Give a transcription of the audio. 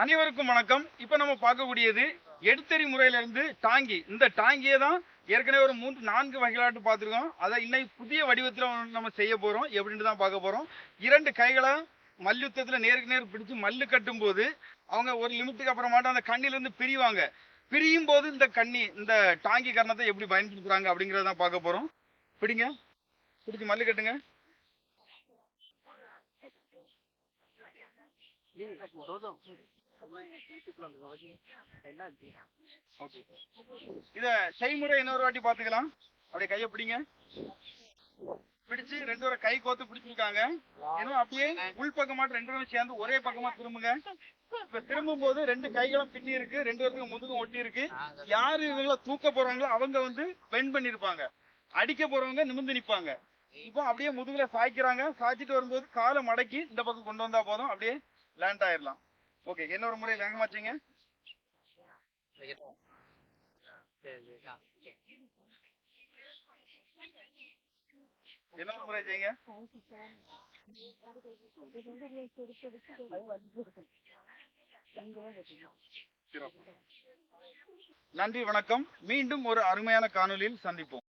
அனைவருக்கும் வணக்கம். இப்ப நம்ம பார்க்கக்கூடியது எடுத்தறி முறையில இருந்து டாங்கி. இந்த டாங்கியை தான் ஏற்கனவே ஒரு மூன்று நான்கு வகைகளாட்டு பார்த்துருக்கோம். அதை இன்னைக்கு புதிய வடிவத்தில் நம்ம செய்ய போறோம். எப்படின்னு தான் பார்க்க போறோம். இரண்டு கைகளை மல்யுத்தத்துல நேருக்கு நேர் பிடிச்சு மல்லு கட்டும் போது அவங்க ஒரு லிமிட்டுக்கு அப்புறமாட்டு அந்த கண்ணில இருந்து பிரிவாங்க. பிரியும் போது இந்த கண்ணி இந்த டாங்கி கரணத்தை எப்படி பயன்படுத்துறாங்க அப்படிங்கறத தான் பார்க்க போறோம். பிடிங்க. பிடிச்சு மல்லு கட்டுங்க. இத செய்முறை இன்னொரு வாட்டி பாத்துக்கலாம் அப்படியே கைய பிடிங்க. பிடிச்சு ரெண்டு பேரும் கை கோத்து பிடிச்சிருக்காங்க. இன்னும் அப்படியே உள் பக்கமாட்டு ரெண்டு பேரும் சேர்ந்து ஒரே பக்கமா திரும்புங்க. இப்ப திரும்பும் போது ரெண்டு கைகளும் பின்னி இருக்கு ரெண்டு பேருக்கும் முதுகும் ஒட்டி இருக்கு. யாரு இவங்கள தூக்க போறாங்களோ அவங்க வந்து பெண்ட் பண்ணிருப்பாங்க. அடிக்க போறவங்க நிமிர்ந்து நிப்பாங்க. இப்போ அப்படியே முதுகுல சாய்க்கிறாங்க. சாய்ச்சிட்டு வரும்போது காலை மடக்கி இந்த பக்கம் கொண்டு வந்தா போதும். அப்படியே லேண்ட் ஆயிடலாம் ஓகே என்ன ஒரு முறை வேகமாச்சிங்க என்ன ஒரு முறை செய்யுங்க? நன்றி வணக்கம். மீண்டும் ஒரு அருமையான காணொலியில் சந்திப்போம்.